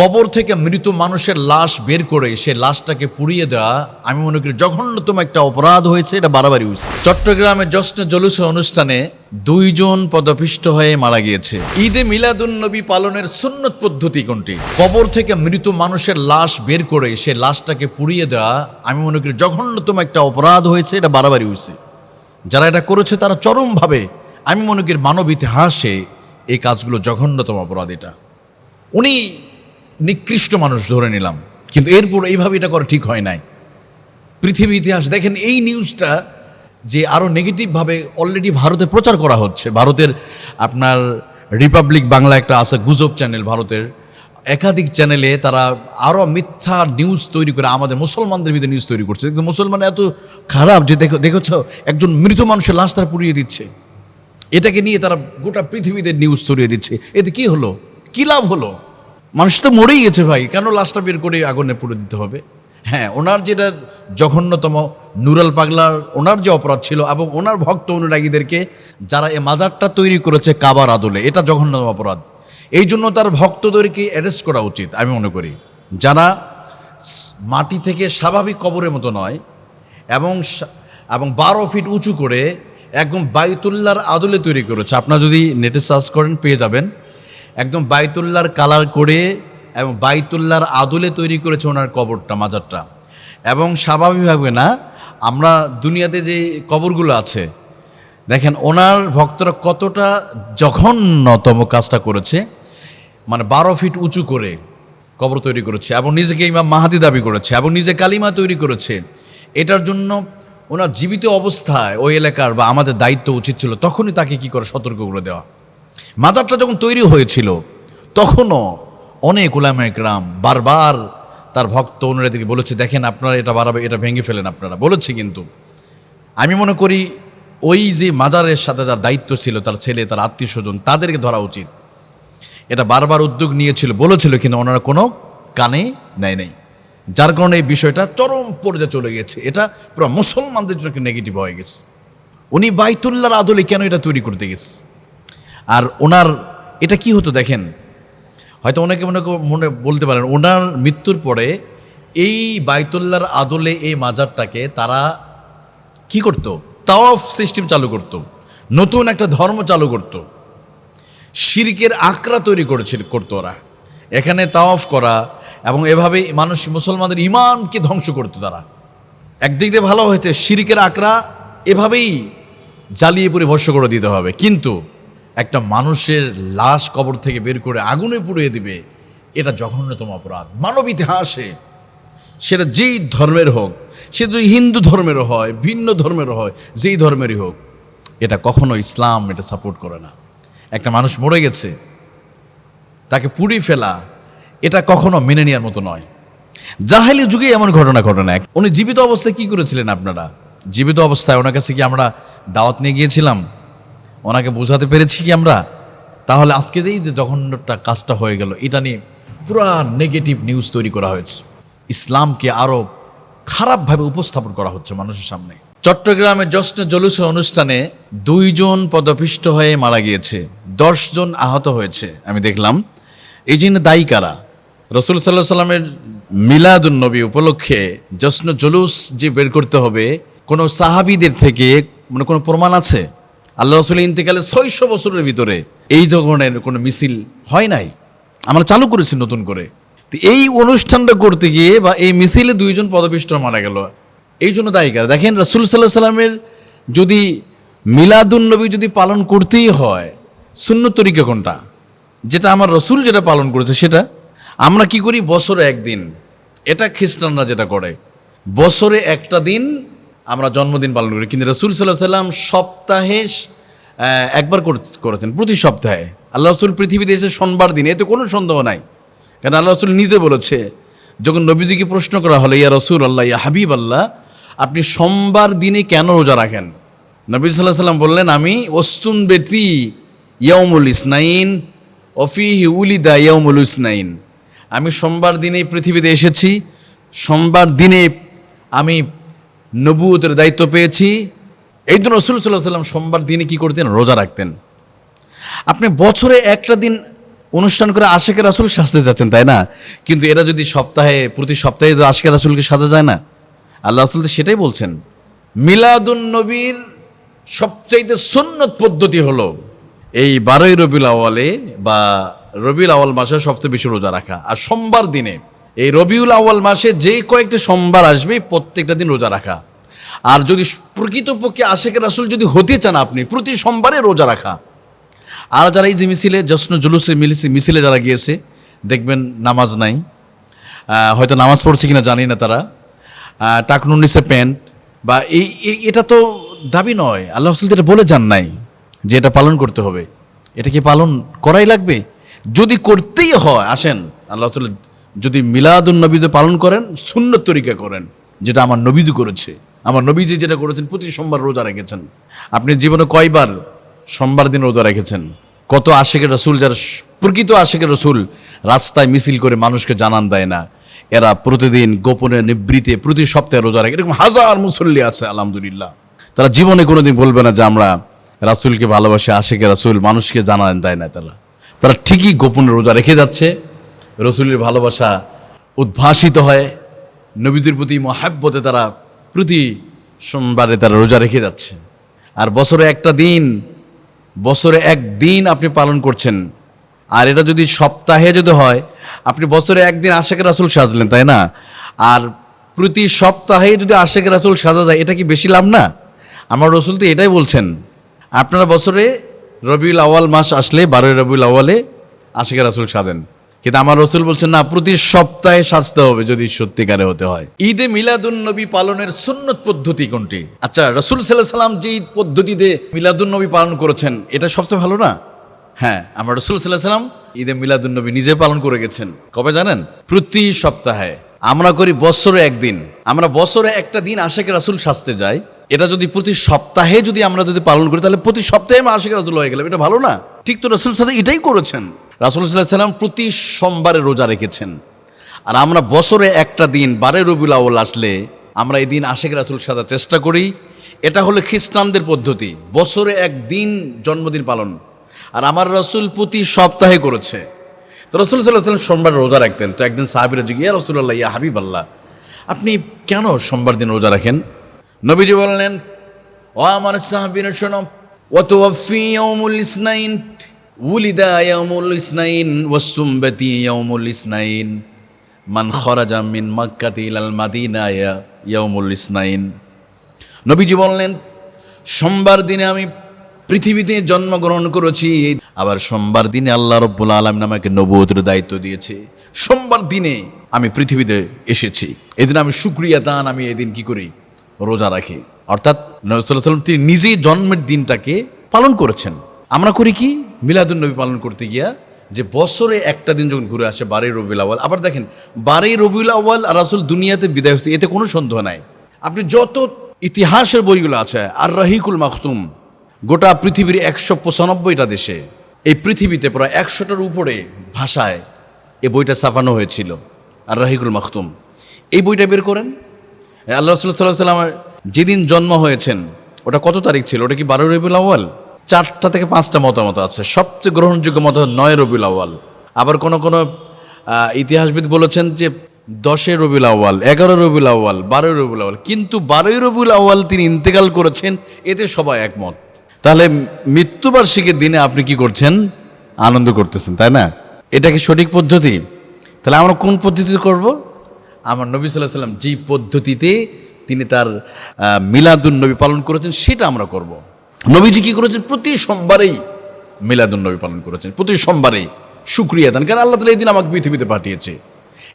কবর থেকে মৃত মানুষের লাশ বের করে সে লাশটাকে পুড়িয়ে দেওয়া আমি মনে করি জঘন্যতম একটা অপরাধ হয়েছে, এটা বাড়াবাড়ি হয়েছে। চট্টগ্রামে জশ্ন জলুস অনুষ্ঠানে দুইজন পদপিষ্ট হয়ে মারা গিয়েছে। ঈদে মিলাদুন নবী পালনের সুন্নত পদ্ধতি কোনটি? কবর থেকে মৃত মানুষের লাশ বের করে সে লাশটাকে পুড়িয়ে দেওয়া আমি মনে করি জঘন্যতম একটা অপরাধ হয়েছে, এটা বাড়াবাড়ি হয়েছে। যারা এটা করেছে তারা চরমভাবে, আমি মনে করি মানব ইতিহাসে এই কাজগুলো জঘন্যতম অপরাধ এটা। উনি নিকৃষ্ট মানুষ ধরে নিলাম। কিন্তু এরপর এইভাবে এটা করা ঠিক হয় নাই। পৃথিবী ইতিহাস, দেখেন এই নিউজটা যে আরও নেগেটিভভাবে অলরেডি ভারতে প্রচার করা হচ্ছে। ভারতের আপনার রিপাবলিক বাংলা একটা আছে, গুজব চ্যানেল ভারতের। একাধিক চ্যানেলে তারা আরও মিথ্যা নিউজ তৈরি করে, আমাদের মুসলমানদের ভিতরে নিউজ তৈরি করছে। কিন্তু মুসলমান এত খারাপ যে দেখো দেখেছ, একজন মৃত মানুষের লাশ তারা পুড়িয়ে দিচ্ছে। এটাকে নিয়ে তারা গোটা পৃথিবীতে নিউজ ছড়িয়ে দিচ্ছে। এতে কি হলো? কি লাভ হলো? মানুষ তো মরেই গেছে ভাই। কেন লাশটা বের করে আগুনে পুড়ে দিতে হবে? হ্যাঁ ওনার যেটা জঘন্যতম নুরাল পাগলার, ওনার যে অপরাধ ছিল এবং ওনার ভক্ত অনুরাগীদেরকে যারা এ মাজারটা তৈরি করেছে কাবার আদলে, এটা জঘন্যতম অপরাধ। এই জন্য তার ভক্তদেরকে অ্যারেস্ট করা উচিত, আমি মনে করি। যারা মাটি থেকে স্বাভাবিক কবরের মতো নয় এবং এবং বারো ফিট উঁচু করে একদম বাইতুল্লার আদলে তৈরি করেছে। আপনারা যদি নেটে সার্চ করেন, পেয়ে যাবেন। একদম বাইতুল্লার কালার করে এবং বাইতুল্লার আদলে তৈরি করেছে ওনার কবরটা, মাজারটা। এবং স্বাভাবিকভাবে না, আমরা দুনিয়াতে যে কবরগুলো আছে, দেখেন ওনার ভক্তরা কতটা জঘন্যতম কাজটা করেছে। মানে বারো ফিট উঁচু করে কবর তৈরি করেছে এবং নিজেকে ইমাম মাহাদি দাবি করেছে এবং নিজে কালিমা তৈরি করেছে। এটার জন্য ওনার জীবিত অবস্থায় ওই এলাকার বা আমাদের দায়িত্ব উচিত ছিল, তখনই তাকে কি করে সতর্ক করে দেওয়া। মাজারটা যখন তৈরি হয়েছিল, তখনও অনেক ওলামা একরাম বারবার তার ভক্ত অনুরাগীকে বলেছে, দেখেন, আপনারা এটা বাড়াবে, এটা ভেঙে ফেলেন আপনারা। বলেছে কিন্তু, আমি মনে করি ওই যে মাজারের সাথে যার দায়িত্ব ছিল, তার ছেলে, তার আত্মীয় স্বজন তাদেরকে ধরা উচিত। এটা বারবার উদ্যোগ নিয়েছিল, বলেছিল, কিন্তু ওনারা কোনো কানে নেয় নাই। যার কারণে এই বিষয়টা চরম পর্যায়ে চলে গেছে। এটা পুরো মুসলমানদের জন্য নেগেটিভ হয়ে গেছে। উনি বাইতুল্লাহর আদলে কেন এটা তৈরি করতে গেছে? আর ওনার, এটা কি হতো দেখেন? হয়তো অনেকে মনে মনে বলতে পারেন, ওনার মৃত্যুর পরে এই বাইতুল্লাহর আদলে এই মাজারটাকে তারা কি করত? তাওয়াফ সিস্টেম চালু করত, নতুন একটা ধর্ম চালু করত। শিরকের আকরা তৈরি করেছিল, করতো ওরা। এখানে তাওয়াফ করা এবং এভাবে মানুষ, মুসলমানদের ইমানকে ধ্বংস করতো তারা। একদিক দিয়ে ভালো হয়েছে, শিরকের আকরা এভাবেই জ্বালিয়ে পুড়ে ভস্য করে দিতে হবে। কিন্তু একটা মানুষের লাশ কবর থেকে বের করে আগুনে পুড়িয়ে দিবে, এটা জঘন্যতম অপরাধ। মানব ইতিহাসে সেটা যেই ধর্মের হোক, সে যদি হিন্দু ধর্মেরও হয়, ভিন্ন ধর্মেরও হয়, যেই ধর্মেরই হোক, এটা কখনো ইসলাম এটা সাপোর্ট করে না। একটা মানুষ মরে গেছে, তাকে পুড়ি ফেলা, এটা কখনো মেনে নেওয়ার মতো নয়। জাহেলি যুগে এমন ঘটনা ঘটে না উনি জীবিত অবস্থায় কি করেছিলেন আপনারা? জীবিত অবস্থায় ওনার কাছে কি আমরা দাওয়াত নিয়ে গিয়েছিলাম? ওনাকে বোঝাতে পেরেছি কি আমরা? তাহলে আজকে যেই যে জঘন্যটা কাজটা হয়ে গেল, এটা নিয়ে পুরা নেগেটিভ নিউজ তৈরি করা হয়েছে। ইসলামকে আরও খারাপভাবে উপস্থাপন করা হচ্ছে মানুষের সামনে। চট্টগ্রামে জশ্ন জলুস অনুষ্ঠানে দুইজন পদপিষ্ট হয়ে মারা গিয়েছে, দশজন আহত হয়েছে, আমি দেখলাম। এই জন্য দায়ী কারা? রসুল সাল্লাহ সাল্লামের মিলাদুন নবী উপলক্ষে জশ্ন জলুস যে বের করতে হবে, কোনো সাহাবিদের থেকে মানে কোনো প্রমাণ আছে? আল্লাহ রসুল ইন্তেকালে ছয়শো বছরের ভিতরে এই ধরনের কোনো মিছিল হয় নাই। আমরা চালু করেছি নতুন করে। তো এই অনুষ্ঠানটা করতে গিয়ে বা এই মিছিলে দুইজন পদপিষ্ট মারা গেল। এই জন্য দায়ী দায়িকা দেখেন রসুল সাল্লাহ সাল্লামের যদি মিলাদুন নবী যদি পালন করতেই হয় শূন্য তরিকা কোনটা? যেটা আমার রসুল যেটা পালন করেছে সেটা? আমরা কি করি? বছরে একদিন। এটা খ্রিস্টানরা যেটা করে, বছরে একটা দিন আমরা জন্মদিন পালন করি। কিন্তু রসুল সাল্লাহ সাল্লাম সপ্তাহে একবার করেছেন, প্রতি সপ্তাহে। আল্লাহ রসুল পৃথিবীতে এসে সোমবার দিন, এতে কোনো সন্দেহ নাই। কারণ আল্লাহ রসুল নিজে বলেছে, যখন নবীজিকে প্রশ্ন করা হলো, ইয়া রসুল আল্লাহ ইয়া হাবিব আল্লাহ আপনি সোমবার দিনে কেন রোজা রাখেন? নবী সাল্লাহ সাল্লাম বললেন, আমি ওস্তুন বেতি ইয়ামুল ইসনাইন অফিহি উলিদা ইয়ামুল ইসনাইন। আমি সোমবার দিনে পৃথিবীতে এসেছি, সোমবার দিনে আমি নবুয়তের দায়িত্ব পেয়েছি। এই জন্য রসুল সাল্লাহ সাল্লাম সোমবার দিনে কি করতেন? রোজা রাখতেন। আপনি বছরে একটা দিন অনুষ্ঠান করে আশেকের রাসুল সাজতে যাচ্ছেন, তাই না? কিন্তু এরা যদি সপ্তাহে, প্রতি সপ্তাহে তো আশেকের রাসুলকে সাজা যায় না? আল্লাহ রাসুল তো সেটাই বলছেন। মিলাদুন নবীর সবচাইতে সুন্নত পদ্ধতি হলো এই বারোই রবিউল আওয়ালে বা রবিউল আওয়াল মাসে সবচেয়ে বেশি রোজা রাখা। আর সোমবার দিনে এই রবিউল আওয়াল মাসে যে কয়েকটা সোমবার আসবে, প্রত্যেকটা দিন রোজা রাখা। আর যদি প্রকৃতপক্ষে আশেকের রাসুল যদি হতে চান আপনি, প্রতি সোমবারে রোজা রাখা। আর যারা এই যে মিছিলে জশ্ন জুলুসে মিলিসে মিছিলে যারা গিয়েছে, দেখবেন নামাজ নাই। হয়তো নামাজ পড়ছে কিনা জানি না তারা। টাকনুর নিচে প্যান্ট। বা এই এটা তো দাবি নয়। আল্লাহ রসুল এটা বলে যান নাই যে এটা পালন করতে হবে। এটা কি পালন করাই লাগবে? যদি করতেই হয়, আসেন, আল্লাহ রসুল যদি মিলাদুন নবীতে পালন করেন, সুন্নত তরিকা করেন, যেটা আমার নবীজি করেছে। আমার নবীজি যেটা করেছেন, প্রতি সোমবার রোজা রেখেছেন। আপনি জীবনে কয়বার সোমবার দিন রোজা রেখেছেন? কত আশেকের রসুল, যারা প্রকৃত আশেকের রসুল রাস্তায় মিছিল করে মানুষকে জানান দেয় না। এরা প্রতিদিন গোপনে, নিবৃতে, প্রতি সপ্তাহে রোজা রাখে। এরকম হাজার মুসল্লি আছে, আলহামদুলিল্লাহ। তারা জীবনে কোনোদিন বলবে না যে আমরা রাসুলকে ভালোবাসি, আশেকে রাসুল মানুষকে জানান দেয় না তারা। তারা ঠিকই গোপনে রোজা রেখে যাচ্ছে। রসুলের ভালোবাসা উদ্ভাসিত হয়, নবীদের প্রতি মহাব্বতে তারা প্রতি সোমবারে তারা রোজা রেখে যাচ্ছে আর বছরে একটা দিন, বছরে একদিন আপনি পালন করছেন। আর এটা যদি সপ্তাহে যদি হয়, আপনি বছরে একদিন আশেকের রাসুল সাজলেন, তাই না? আর প্রতি সপ্তাহে যদি আশেকের রাসুল সাজা যায়, এটা কি বেশি লাভ না? আমার রসুল তো এটাই বলছেন, আপনারা বছরে রবিউল আওয়াল মাস আসলে বারোই রবিউল আওয়ালে আশেকের রাসুল সাজেন। কিন্তু আমার রসুল বলছেন, না, প্রতি সপ্তাহে সাজতে হবে যদি সত্যিকারে হতে হয়। ঈদে মিলাদুন নবী পালনের সুন্নত পদ্ধতি কোনটি? আচ্ছা রসুল সাল্লাহ সাল্লাম যে ঈদ পদ্ধতিতে মিলাদুন নবী পালন করেছেন, এটা সবচেয়ে ভালো না? হ্যাঁ আমার রসুল সাল্লাহ সাল্লাম ঈদে মিলাদুন নবী নিজে পালন করে গেছেন। কবে জানেন? প্রতি সপ্তাহে। আমরা করি বছরে একদিন। আমরা বছরে একটা দিন আশেকে রাসুল সাজতে যাই। এটা যদি প্রতি সপ্তাহে যদি আমরা যদি পালন করি, তাহলে প্রতি সপ্তাহে আশেকে রাসুল হয়ে গেলাম। এটা ভালো না? ঠিক তো রসুল সাথে এটাই করেছেন। রাসুল সাল্লাহ সাল্লাম প্রতি সোমবারে রোজা রেখেছেন। আর আমরা বছরে একটা দিন, বারে রবিউল আউল আসলে আমরা এই দিন আশেক রাসুল সাজার চেষ্টা করি। এটা হলো খ্রিস্টানদের পদ্ধতি, বছরে একদিন জন্মদিন পালন। আর আমার রসুল প্রতি সপ্তাহে করেছে। তো রসুল সাল্লাহ সোমবার রোজা রাখতেন। তো একদিন সাহাবিরা জিজ্ঞে ইয়া রসুল্লাহ ইয়া হাবিব আল্লাহ আপনি কেন সোমবার দিন রোজা রাখেন? নবীজি বললেন, ও আমার সাহাবিরা, শোনো ইয়াউমুল ইসনাইন উলিদা নবীজি বললেন, সোমবার দিনে আমি পৃথিবীতে জন্মগ্রহণ করেছি, আবার সোমবার দিনে আল্লাহ রব্বুল আলম আমাকে নবুয়তের দায়িত্ব দিয়েছে। সোমবার দিনে আমি পৃথিবীতে এসেছি। এদিন আমি শুক্রিয়া দান আমি এদিন কি করি? রোজা রাখি। অর্থাৎ নবী সাল্লাম তিনি নিজেই জন্মের দিনটাকে পালন করেছেন। আমরা করি কি? মিলাদুন নবী পালন করতে গিয়া যে বছরে একটা দিন যখন ঘুরে আসে বারোই রবিউল আওয়াল আবার দেখেন, বারোই রবিউল আওয়াল আর রাসুল দুনিয়াতে বিদায় হচ্ছে এতে কোনো সন্দেহ নাই। আপনি যত ইতিহাসের বইগুলো আছে আর রহিকুল মাখতুম, গোটা পৃথিবীর একশো পঁচানব্বইটা দেশে, এই পৃথিবীতে প্রায় একশোটার উপরে ভাষায় এই বইটা ছাপানো হয়েছিল আর রাহিকুল মাখতুম। এই বইটা বের করেন। আল্লাহ রসুল্লাহ সাল্লাহ সাল্লামের যেদিন জন্ম হয়েছেন, ওটা কত তারিখ ছিল? ওটা কি বারো রবিউল আউ্য়াল? চারটা থেকে পাঁচটা মতামত আছে। সবচেয়ে গ্রহণযোগ্য মত নয় রবিউল আওয়াল আবার কোন কোন ইতিহাসবিদ বলেছেন যে দশে রবিউল আওয়াল এগারো রবিউল আওয়াল বারোই রবিউল আওয়াল কিন্তু বারোই রবিউল আওয়াল তিনি ইন্তেকাল করেছেন, এতে সবাই একমত। তাহলে মৃত্যুবার্ষিকীর দিনে আপনি কি করছেন? আনন্দ করতেছেন, তাই না? এটা কি সঠিক পদ্ধতি? তাহলে আমরা কোন পদ্ধতিতে করব? আমার নবী সাল্লাহ সাল্লাম যে পদ্ধতিতে তিনি তার মিলাদুন নবী পালন করেছেন, সেটা আমরা করব। নবীজি কি করেছেন? প্রতি সোমবারেই মিলাদুন নবী পালন করেছেন। প্রতি সোমবারেই শুক্রিয়া দান। কারণ আল্লাহ তালা এই দিন আমাকে পৃথিবীতে পাঠিয়েছে।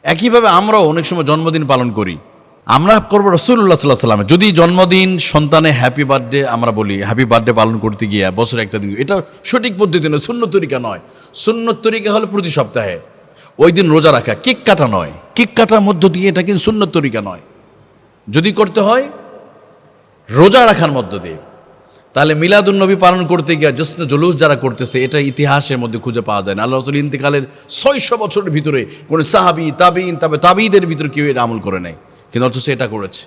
একইভাবে আমরাও অনেক সময় জন্মদিন পালন করি। আমরা করব রসুল্লাহ সাল্লাহ সাল্লামে যদি জন্মদিন সন্তানে হ্যাপি বার্থডে আমরা বলি হ্যাপি বার্থডে পালন করতে গিয়ে বছরে একটা দিন এটা সঠিক পদ্ধতি নয় শূন্য তরিকা নয়। শূন্য তরিকা হলো প্রতি সপ্তাহে। ওই দিন রোজা রাখা। কেক কাটা নয়। কেক কাটার মধ্য দিয়ে এটা কিন্তু শূন্য তরিকা নয়। যদি করতে হয়, রোজা রাখার মধ্য দিয়ে। তাহলে মিলাদুল নবী পালন করতে গিয়ে জশ্ন জলুস যারা করতেছে, এটা ইতিহাসের মধ্যে খুঁজে পাওয়া যায় না। আল্লাহ রসুল ইন্তিকালের ছয়শো বছরের ভিতরে কোনো সাহাবি তাবিন তবে তাবিদের ভিতরে কেউ এটা আমল করে নেয় কিন্তু অথচ এটা করেছে।